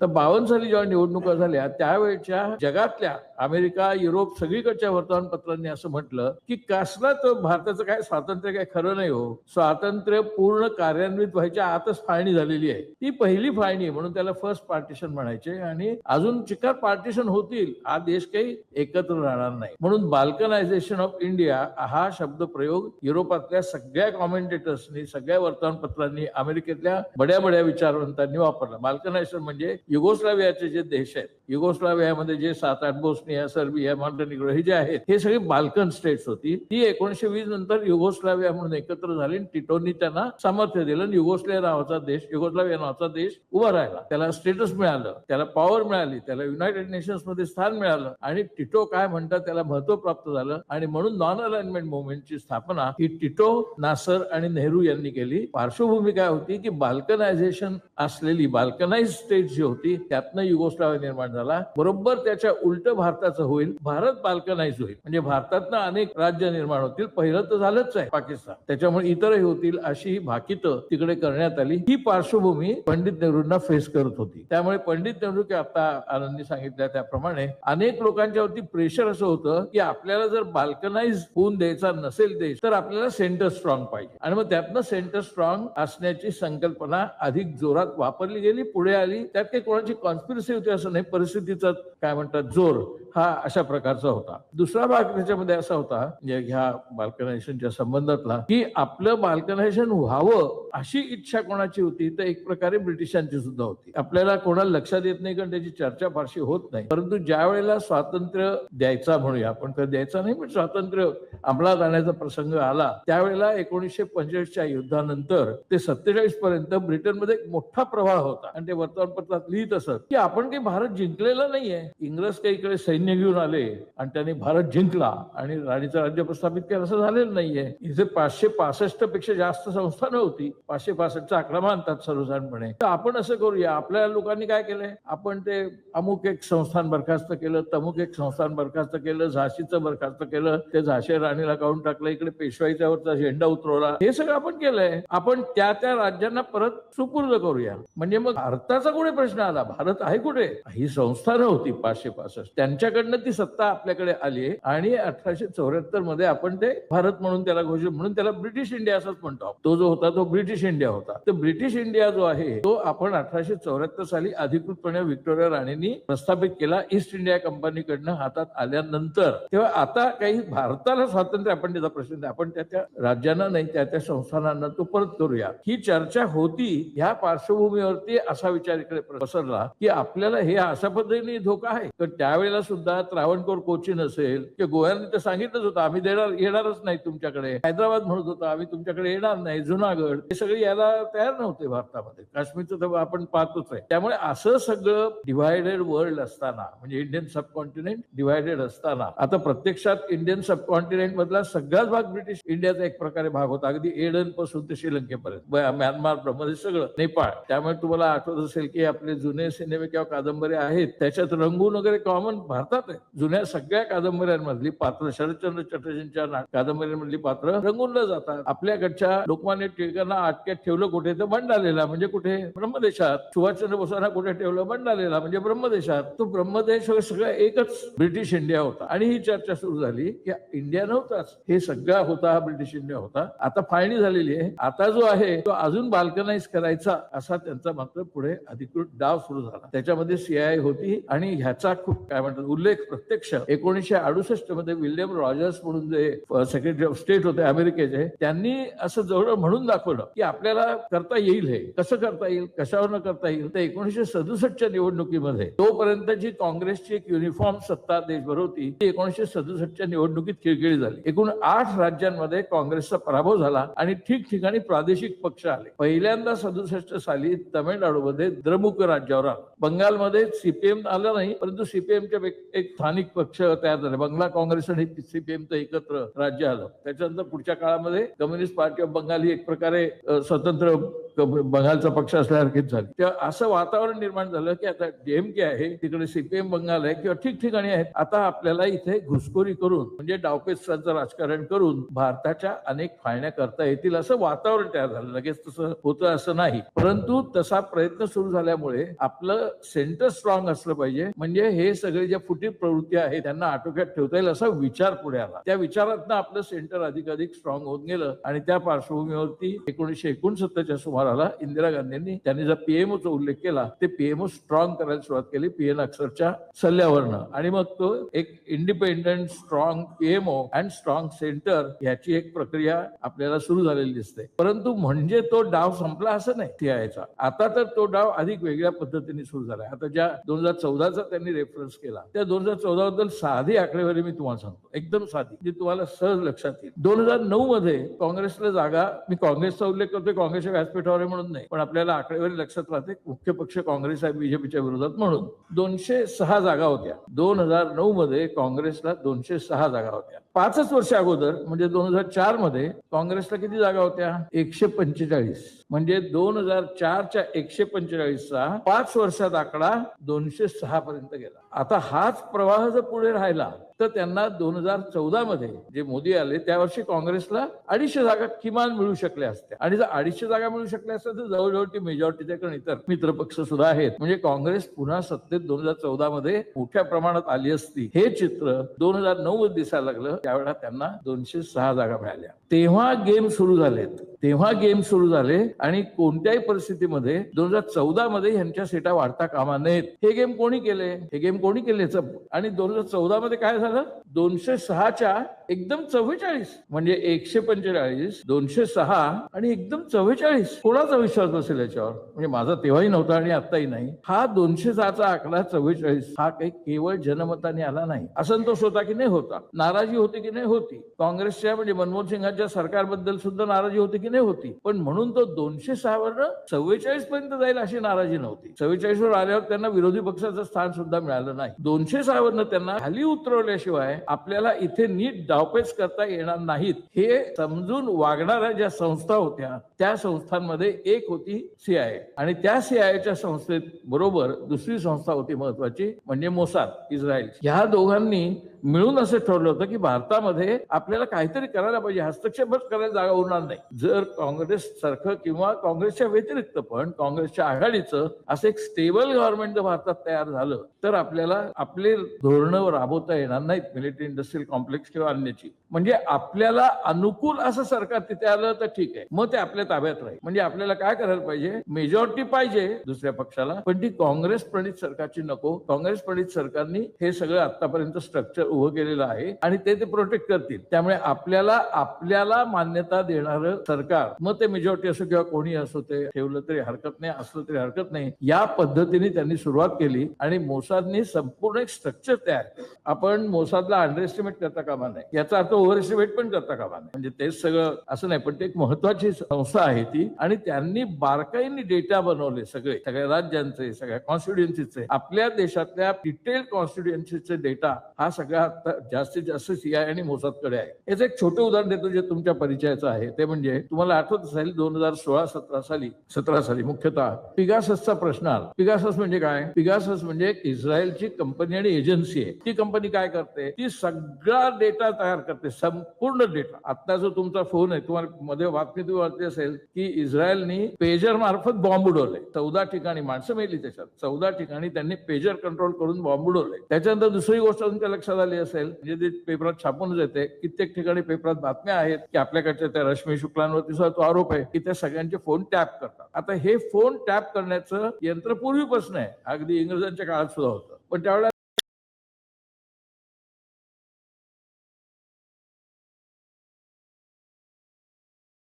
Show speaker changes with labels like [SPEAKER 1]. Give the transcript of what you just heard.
[SPEAKER 1] तर बावन्न साली जेव्हा निवडणुका झाल्या त्यावेळच्या जगातल्या अमेरिका युरोप सगळीकडच्या वर्तमानपत्रांनी असं म्हटलं की कसला तर भारताचं काय स्वातंत्र्य काय खरं नाही हो. स्वातंत्र्य पूर्ण कार्यान्वित व्हायच्या आतच फाळणी झालेली आहे. ती पहिली फाळणी आहे म्हणून त्याला फर्स्ट पार्टिशन म्हणायचे आणि अजून चिकार पार्टिशन होतील हा देश काही एकत्र राहणार नाही. म्हणून बाल्कनायझेशन ऑफ इंडिया हा शब्द प्रयोग युरोपातल्या सगळ्या कॉमेंटेटर्सनी सगळ्या वर्तमानपत्रांनी अमेरिकेतल्या बड्या बड्या विचारवंतांनी वापरला. बाल्कनायझेशन म्हणजे युगोस्लावियाचे जे देश आहेत युगोस्लावियामध्ये जे सात आठ बोस्निया सर्बिया मॉन्टेनिग्रो हे जे आहेत हे सगळी बाल्कन स्टेट्स होती. ती एकोणीशे वीस नंतर युगोस्लाविया म्हणून एकत्र झाली आणि टिटोनी त्यांना सामर्थ्य दिलं आणि युगोस्लिया नावाचा देश युगोस्लाविया नावाचा देश उभा राहिला. त्याला स्टेटस मिळालं त्याला पॉवर मिळाली त्याला युनायटेड नेशन्समध्ये स्थान मिळालं आणि टिटो काय म्हणतात त्याला महत्त्व प्राप्त झालं आणि म्हणून नॉन अलाइनमेंट मुवमेंटची स्थापना ही टिटो नासर आणि नेहरू यांनी केली. पार्श्वभूमी काय होती की बाल्कनायझेशन असलेली बाल्कनाइज स्टेट जी होती त्यातनं युगोस्लाविया निर्माण झाला. बरोबर त्याच्या उलट भारताचं होईल भारत बाल्कनाइज होईल. म्हणजे भारतातनं अनेक राज्य निर्माण होतील. पहिलं तर झालंच आहे पाकिस्तान. त्याच्यामुळे इतरही होतील अशी ही भाकितं तिकडे करण्यात आली. ही पार्श्वभूमी पंडित नेहरूंना फेस करत होती. त्यामुळे पंडित नेहरू की आता आनंदी सांगितल्या त्याप्रमाणे अनेक लोकांच्या वरती प्रेशर असं होतं की आपल्याला जर बाल्कनाइज होऊन द्यायचा नसेल देश तर आपल्याला सेंटर स्ट्रॉंग पाहिजे. आणि मग त्यातनं सेंटर स्ट्रॉंग असण्याची संकल्पना अधिक जोरात वापरली गेली पुढे आली. त्यात काही कोणाची कॉन्स्पिरसी होती असं नाही परिस्थितीचा काय म्हणतात जोर हा अशा प्रकारचा होता. दुसरा भाग त्याच्यामध्ये असा होता ह्या बाल्कनायझेशनच्या संबंधातला की आपलं बाल्कनायझेशन व्हावं अशी इच्छा कोणाची होती तर एक प्रकारे ब्रिटिशांची सुद्धा होती. आपल्याला कोणाला लक्षात येत नाही कारण त्याची चर्चा फारशी होत नाही. परंतु ज्या वेळेला स्वातंत्र्य द्यायचा म्हणूया आपण तर द्यायचा नाही पण स्वातंत्र्य अंमलात आणण्याचा प्रसंग आला त्यावेळेला एकोणीसशे पंचेचाळीसच्या युद्धानंतर ते सत्तेचाळीस पर्यंत ब्रिटनमध्ये एक मोठा प्रवाह होता. आणि ते वर्तमानपत्रात लिहित असत की आपण काही भारत जिंकलेला नाहीये. इंग्रज काही इकडे सैन्य घेऊन आले आणि त्यांनी भारत जिंकला आणि राणीचं राज्य प्रस्थापित केलं असं झालेलं नाहीये. इथे पाचशे पासष्टपेक्षा जास्त संस्थानं होती पाचशे पासष्टचा आकडा मानतात सर्वसाधारणपणे. तर आपण असं करूया आपल्या लोकांनी काय केलंय? आपण ते अमुक एक संस्थान बरखास्त केलं तमुक एक संस्थान बरखास्त केलं झाशीचं बरखास्त केलं ते झाशी राणीला काढून टाकलं इकडे पेशवाईच्या वरचा झेंडा उतरवला. हे सगळं आपण केलंय. आपण त्या त्या राज्यांना परत सुपूर्द करूया. म्हणजे मग भारताचा कुठे प्रश्न आला. भारत आहे कुठे? ही संस्थानं होती पाचशे पासष्ट. त्यांच्याकडनं ती सत्ता आपल्याकडे आली आणि अठराशे चौऱ्याहत्तरमध्ये आपण ते भारत म्हणून त्याला घोषित म्हणून त्याला ब्रिटिश इंडिया असंच म्हणतो तो जो होता तो ब्रिटिश इंडिया होता. तर ब्रिटिश इंडिया जो आहे तो आपण अठराशे चौऱ्याहत्तर साली अधिकृतपणे व्हिक्टोरिया राणींनी प्रस्थापित केला. ईस्ट इंडिया कंपनीकडनं हातात आल्यानंतर. तेव्हा आता काही भारताला स्वातंत्र्य आपण त्याचा प्रश्न नाही. आपण त्या त्या राज्यांना नाही त्या त्या संस्थानांना तो परत करूया. ही चर्चा होती ह्या पार्श्वभूमीवरती असा विचार इकडे पसरला की आपल्याला हे अशा पद्धतीने धोका आहे. तर त्यावेळेला सुद्धा त्रावणकोर कोचिन असेल की गोव्याने तर सांगितलंच होतं आम्ही देणार येणारच नाही तुमच्याकडे. हैदराबाद म्हणत होता आम्ही तुमच्याकडे येणार नाही जुनागड. हे सगळे यायला तयार नव्हते भारतामध्ये. काश्मीरचं तर आपण पाहतोच आहे. त्यामुळे असं सगळं डिव्हायडेड वर्ल्ड असताना म्हणजे इंडियन सबकॉन्टिनेंट डिव्हायडेड असताना आता प्रत्यक्षात इंडियन सबकॉन्टिनेंट मधला सगळाच भाग ब्रिटिश इंडियाचा एक प्रकारे भाग होता. अगदी एडनपासून ते श्रीलंकेपर्यंत. म्यानमार ब्रह्मदेश सगळं. नेपाळ. त्यामुळे तुम्हाला आठवत असेल की आपले जुने सिनेमे किंवा कादंबऱ्या आहेत त्याच्यात रंगून वगैरे कॉमन भारतात आहे. जुन्या सगळ्या कादंबऱ्यांमधली पात्र शरदचंद्र चटर्जींच्या कादंबऱ्यांमधली पात्र रंगूनला जातात आपल्याकडच्या लोकमान्य टिळकांना अटक्यात ठेवलं कुठे तर बंडालेला म्हणजे कुठे ब्रह्मदेशात. सुभाषचंद्र बोसांना कुठे ठेवलं? बंडालेला म्हणजे ब्रह्मदेशात. तो ब्रह्मदेश सगळं एकच ब्रिटिश इंडिया होता. आणि ही चर्चा सुरू झाली की इंडिया नव्हताच. हे सगळा होता हा ब्रिटिश इंडिया होता. आता फाळणी झालेली आहे. आता जो आहे तो अजून बाल्कनाइज करायचा असा त्यांचा मात्र पुढे अधिकृत डाव सुरू झाला. त्याच्यामध्ये सीआय होती आणि ह्याचा खूप काय म्हणतात उल्लेख प्रत्यक्ष एकोणीशे अडुसष्टमध्ये विल्यम रॉजर्स म्हणून जे सेक्रेटरी ऑफ स्टेट होते अमेरिकेचे त्यांनी असं जवळ म्हणून दाखवलं की आपल्याला करता येईल हे. कसं करता येईल? कशावर करता येईल? तर एकोणीशे सदुसष्टच्या निवडणुकीमध्ये. तोपर्यंत जी काँग्रेसची एक युनिफॉर्म सत्ता देशभर होती ती एकोणीशे सदुसष्टच्या निवडणुकीत खिळखिळी झाली. एकूण आठ राज्यांमध्ये काँग्रेसचा पराभव झाला आणि ठिकठिकाणी प्रादेशिक पक्ष आले. पहिल्यांदा सदुसष्ट साली तमिळनाडूमध्ये द्रमुक राज्यावर. बंगालमध्ये सीपीएम आलं नाही परंतु सीपीएमच्या एक स्थानिक पक्ष तयार झाले. बंगला काँग्रेस आणि सीपीएमचं एकत्र राज्य आलं. त्याच्यानंतर पुढच्या काळामध्ये कम्युनिस्ट पार्टी ऑफ बंगाल ही एक प्रकारे स्वतंत्र बंगालचा पक्ष असल्यासारखीच झाली. तेव्हा असं वातावरण निर्माण झालं की आता डीएमके आहे तिकडे सीपीएम बंगाल आहे किंवा ठिकठिकाणी आहेत आता आपल्याला इथे घुसखोरी करून म्हणजे डावपेचांचं राजकारण करून भारताच्या अनेक फाळण्या करता येतील असं वातावरण तयार झालं. लगेच तसं होतं असं नाही. परंतु तसा प्रयत्न सुरू झाल्यामुळे आपलं सेंटर स्ट्रॉंग असलं पाहिजे. म्हणजे हे सगळे ज्या फुटीर प्रवृत्ती आहे त्यांना आटोक्यात ठेवता येईल असा विचार पुढे आला. त्या विचारातनं आपलं सेंटर अधिक अधिक स्ट्रॉंग होत गेलं आणि त्या पार्श्वभूमीवरती एकोणीशे एकोणसत्तरच्या सुमाराला इंदिरा गांधींनी त्यांनी जर पीएमओचा उल्लेख केला ते पीएमओ स्ट्रॉंग करायला सुरुवात केली पीएन अक्षरच्या सल्ल्यावरनं. आणि मग तो एक independent strong PMO and strong centre याची एक प्रक्रिया आपल्याला सुरू झालेली दिसते. परंतु म्हणजे तो डाव संपला असं नाही तिहायचा आता तर तो डाव अधिक वेगळ्या पद्धतीने सुरू झाला आता ज्या दोन हजार चौदाचा त्यांनी रेफरन्स केला त्या दोन हजार चौदा बद्दल साधी आकडेवारी मी तुम्हाला सांगतो. एकदम साधी जी तुम्हाला सहज लक्षात येईल. दोन हजार नऊ मध्ये काँग्रेसला जागा मी काँग्रेसचा उल्लेख करतोय काँग्रेसच्या व्यासपीठावर म्हणून नाही पण आपल्याला आकडेवारी लक्षात राहते मुख्य पक्ष काँग्रेस आहे बीजेपीच्या विरोधात म्हणून. दोनशे सहा जागा होत्या. दोन हजार नऊ मध्ये काँग्रेसला दोनशे सहा जागा होत्या. पाचच वर्ष अगोदर म्हणजे दोन हजार चारमध्ये काँग्रेसला किती जागा होत्या? एकशे पंचेचाळीस. म्हणजे दोन हजार चारच्या एकशे पंचेचाळीसचा पाच वर्षात आकडा दोनशे सहा पर्यंत गेला. आता हाच प्रवाह जर पुढे राहिला तर त्यांना दोन हजार चौदा मध्ये जे मोदी आले त्या वर्षी काँग्रेसला अडीचशे जागा किमान मिळू शकल्या असत्या. आणि जर अडीचशे जागा मिळू शकल्या असत्या तर जवळजवळ ती मेजॉरिटी त्याकडे इतर मित्र पक्ष सुद्धा आहेत. म्हणजे काँग्रेस पुन्हा सत्तेत दोन हजार चौदा मध्ये मोठ्या प्रमाणात आली असती. हे चित्र दोन हजार नऊ मध्ये दिसायला लागलं. त्यावेळेला त्यांना दोनशे सहा जागा मिळाल्या. तेव्हा गेम सुरू झालेत. तेव्हा गेम सुरू झाले आणि कोणत्याही परिस्थितीमध्ये दोन हजार चौदा मध्ये ह्यांच्या सीटा वाढता कामा नयेत. हे गेम कोणी केले? हे गेम कोणी केले? आणि दोन हजार चौदा मध्ये काय झालं? दोनशे सहाच्या एकदम चव्वेचाळीस म्हणजे एकशे पंचेचाळीस दोनशे सहा आणि एकदम चव्वेचाळीस. कोणाचा विश्वास बसेल याच्यावर? म्हणजे माझा तेव्हाही नव्हता आणि आताही नाही. हा दोनशे सहाचा आकडा चव्वेचाळीस हा काही केवळ जनमताने आला नाही. असंतोष होता की नाही होता? नाराजी होती की नाही होती. काँग्रेसच्या म्हणजे मनमोहन सिंगाच्या सरकारबद्दल सुद्धा नाराजी होती की नाही होती. पण म्हणून तो दोनशे सहा वर चव्वेचाळीस पर्यंत जाईल अशी नाराजी नव्हती. चव्वेचाळीस वर आल्यावर त्यांना विरोधी पक्षाचं स्थान सुद्धा मिळालं नाही. दोनशे सहा वरनं त्यांना खाली उतरवल्याशिवाय आपल्याला इथे नीट डावपेच करता येणार नाहीत. हे समजून वागणाऱ्या ज्या संस्था होत्या त्या संस्थांमध्ये एक होती सीआय आणि त्या सीआयच्या संस्थेत बरोबर दुसरी संस्था होती महत्वाची म्हणजे मोसाद इस्रायल. ह्या दोघांनी मिळून असं ठरवलं होतं की भारतामध्ये आपल्याला काहीतरी करायला पाहिजे हस्तक्षेपच करायला जागा उरणार नाही. जर काँग्रेस सारखं किंवा काँग्रेसच्या व्यतिरिक्त पण काँग्रेसच्या आघाडीचं असं एक स्टेबल गव्हर्नमेंट जर भारतात तयार झालं तर आपल्याला आपले धोरणं राबवता येणार नाहीत. मिलिटरी इंडस्ट्रियल कॉम्प्लेक्स किंवा अन्यची. म्हणजे आपल्याला अनुकूल असं सरकार तिथे आलं तर ठीक आहे. मग ते आपल्या ताब्यात राहील. म्हणजे आपल्याला काय करायला पाहिजे? मेजॉरिटी पाहिजे दुसऱ्या पक्षाला. पण ती काँग्रेस प्रणित सरकारची नको. काँग्रेस प्रणित सरकारनी हे सगळं आतापर्यंत स्ट्रक्चर उभं केलेलं आहे आणि ते ते प्रोटेक्ट करतील. त्यामुळे आपल्याला आपल्याला मान्यता देणारं सरकार मग ते मेजॉरिटी असो किंवा कोणी असो ते ठेवलं तरी हरकत नाही असलं तरी हरकत नाही या पद्धतीने त्यांनी सुरुवात केली आणि मोसादनी संपूर्ण एक स्ट्रक्चर तयार आपण मोसादला अंडर एस्टिमेट करता कामा नाही याचा अर्थ ओव्हर एस्टिमेट पण करता कामा नाही म्हणजे तेच सगळं असं नाही पण ते एक महत्वाची संस्था आहे ती. आणि त्यांनी बारकाईने डेटा बनवले सगळे. सगळ्या राज्यांचे सगळ्या कॉन्स्टिट्युएन्सीचे आपल्या देशातल्या डिटेल कॉन्स्टिट्युएन्सीचे डेटा हा सगळा जास्तीत जास्त सीआय आणि मोसादकडे आहे. याचं एक छोटं उदाहरण देतो जे तुमच्या परिचयाचं आहे. ते म्हणजे तुम्हाला आठवत असेल दोन हजार सोळा सतरा साली सतरा साली मुख्यतः पिगाससचा प्रश्न आला. पिगासस म्हणजे काय? पिगासस म्हणजे एक इस्रायलची कंपनी आणि एजन्सी आहे. ती कंपनी काय करते? ती सगळा डेटा तयार करते. संपूर्ण डेटा. आता जो तुमचा फोन आहे तुम्हाला मध्ये बातमी तुम्ही वाचली असेल की इस्रायलनी पेजर मार्फत बॉम्ब उडवले. चौदा ठिकाणी माणसं मेली त्याच्यात. चौदा ठिकाणी त्यांनी पेजर कंट्रोल करून बॉम्ब उडवले. त्याच्यानंतर दुसरी गोष्ट तुमच्या लक्षात आली असेल म्हणजे ते पेपरात छापूनच येते कित्येक ठिकाणी पेपरात बातम्या आहेत की आपल्याकडच्या त्या रश्मी शुक्लांवरती सुद्धा तो आरोप आहे की त्या सगळ्यांचे फोन टॅप करतात. आता हे फोन टॅप करण्याचं यंत्र पूर्वीपासून आहे. अगदी इंग्रजांच्या काळात सुद्धा होतं. पण त्यावेळेला